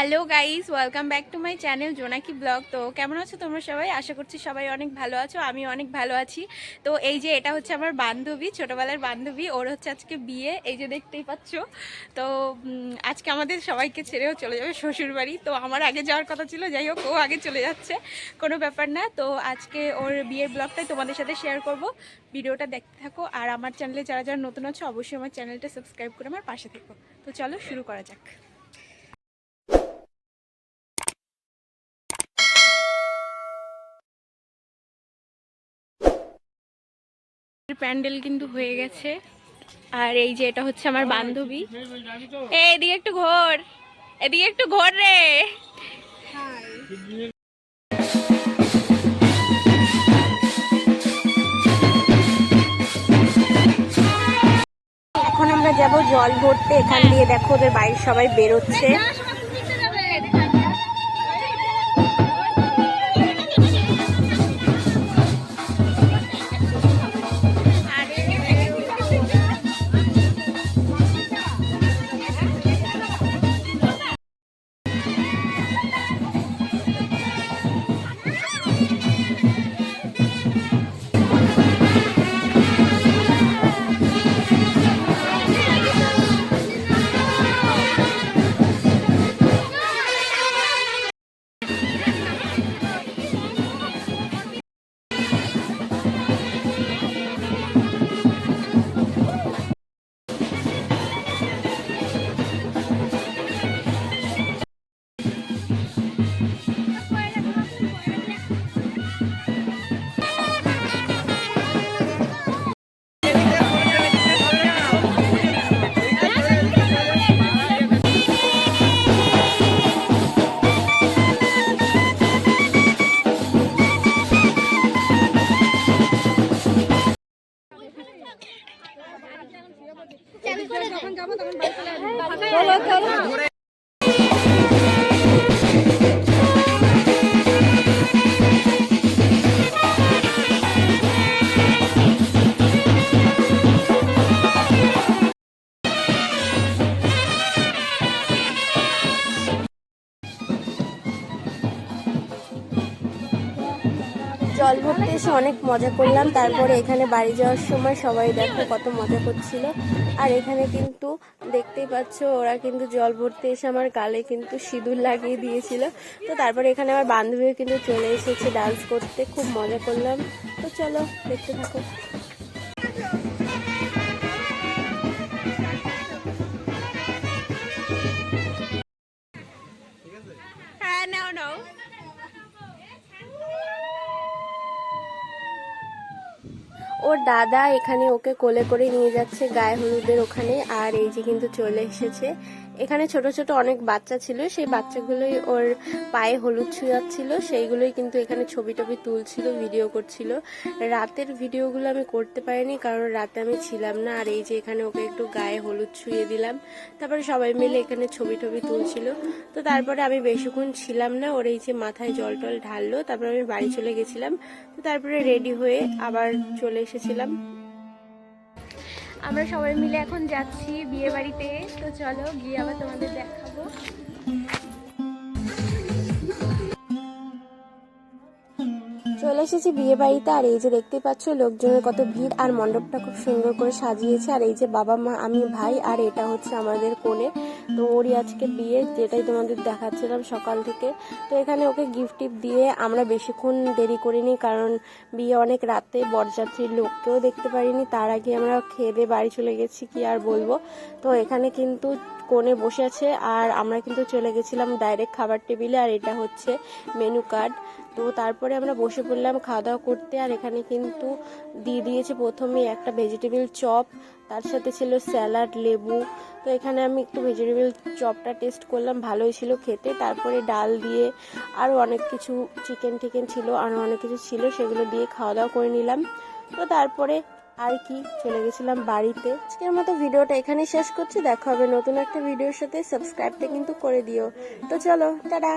Hello guys, welcome back to my channel Jonaki blog. তো কেমন আছো তোমরা সবাই? আশা করছি সবাই অনেক ভালো আছো আমি অনেক ভালো আছি। তো এই যে এটা হচ্ছে আমার বান্ধবী, ছোটোবেলার বান্ধবী, ওর হচ্ছে আজকে বিয়ে, এই যে দেখতেই পাচ্ছ। তো আজকে আমাদের সবাইকে ছেড়েও চলে যাবে শ্বশুর বাড়ি তো আমার আগে যাওয়ার কথা ছিল, যাই হোক, ও আগে চলে যাচ্ছে, কোনো ব্যাপার না। তো আজকে ওর বিয়ের ব্লগটাই তোমাদের সাথে শেয়ার করব। ভিডিওটা দেখতে থাকো, আর আমার চ্যানেলে যারা যারা নতুন আছো, অবশ্যই আমার চ্যানেলটা সাবস্ক্রাইব করে আমার পাশে থেকো। তো চলো শুরু করা যাক। প্যান্ডেল কিন্তু হয়ে গেছে। আর এই যে এটা হচ্ছে আমার বান্ধবী। এদিকে একটু ঘোর। এদিকে একটু ঘোর রে। এখন আমরা যাব জল ভরতে। এখান দিয়ে দেখো ওদের বাড়ির সবাই বেরোচ্ছে। 好了好了。জল ভরতে এসে অনেক মজা করলাম। তারপরে এখানে বাড়ি যাওয়ার সময় সবাই দেখো কত মজা করছিল। আর এখানে কিন্তু দেখতেই পাচ্ছ, ওরা কিন্তু জল ভরতে এসে আমার গালে কিন্তু সিঁদুর লাগিয়ে দিয়েছিল। তো তারপরে এখানে আমার বান্ধবীও কিন্তু চলে এসেছে ডান্স করতে, খুব মজা করলাম। তো চলো, দেখতে থাকো। হ্যাঁ নাও নাও। ওর দাদা এখানে ওকে কোলে করে নিয়ে যাচ্ছে গায়ে হলুদের ওখানে, আর এই যে কিন্তু চলে এসেছে। এখানে ছোট ছোট অনেক বাচ্চা ছিল সেই বাচ্চাগুলোই ওর পায়ে হলুদ ছুঁয়াচ্ছিল সেইগুলোই কিন্তু এখানে ছবি টবি তুলছিল ভিডিও করছিল। রাতের ভিডিওগুলো আমি করতে পারিনি কারণ রাতে আমি ছিলাম না আর এই যে এখানে ওকে একটু গায়ে হলুদ ছুঁয়ে দিলাম তারপরে সবাই মিলে এখানে ছবি টবি তুলছিল। তো তারপরে আমি বেশিক্ষণ ছিলাম না ওর এই যে মাথায় জল টল ঢাললো তারপরে আমি বাড়ি চলে গেছিলাম। তো তারপরে রেডি হয়ে আবার চলে এসেছিলাম। আমরা সবাই মিলে এখন যাচ্ছি বিয়ে বাড়িতে তো চলো গিয়ে আবার তোমাদের দেখাবো। চলে এসেছি বিয়ে বাড়িতে। আর এই যে দেখতেই পাচ্ছ, লোকজনের কত ভিড় আর মণ্ডপটা খুব সুন্দর করে সাজিয়েছে। আর এই যে বাবা মা, আমি ভাই, আর এটা হচ্ছে আমাদের কোণে তো ওরই আজকে বিয়ে, যেটাই তোমাদের দেখাচ্ছিলাম সকাল থেকে। তো এখানে ওকে গিফট টিফট দিয়ে আমরা বেশিক্ষণ দেরি করিনি, কারণ বিয়ে অনেক রাতে, বরযাত্রীর লোককেও দেখতে পারিনি। তার আগে আমরা খেয়ে দিয়ে বাড়ি চলে গেছি, কি আর বলব। তো এখানে কিন্তু কোণে বসে আছে আর আমরা কিন্তু চলে গেছিলাম ডাইরেক্ট খাবার টেবিলে আর এটা হচ্ছে মেনু কার্ড তো তারপরে আমরা বসে পড়লাম খাওয়া দাওয়া করতে আর এখানে কিন্তু দিয়ে দিয়েছে প্রথমে একটা ভেজিটেবল চপ তার সাথে ছিল স্যালাড লেবু। তো এখানে আমি একটু ভেজিটেবল চপটা টেস্ট করলাম, ভালোই ছিল খেতে। তারপরে ডাল দিয়ে আরও অনেক কিছু চিকেন টিকেন ছিল আরও অনেক কিছু ছিল, সেগুলো দিয়ে খাওয়া দাওয়া করে নিলাম। তো তারপরে আর কি, চলে গেছিলাম বাড়িতে। আজকের মতো ভিডিওটা এখানেই শেষ করছি। দেখা হবে নতুন একটা ভিডিওর সাথে। সাবস্ক্রাইবটা কিন্তু করে দিও। তো চলো, টাটা!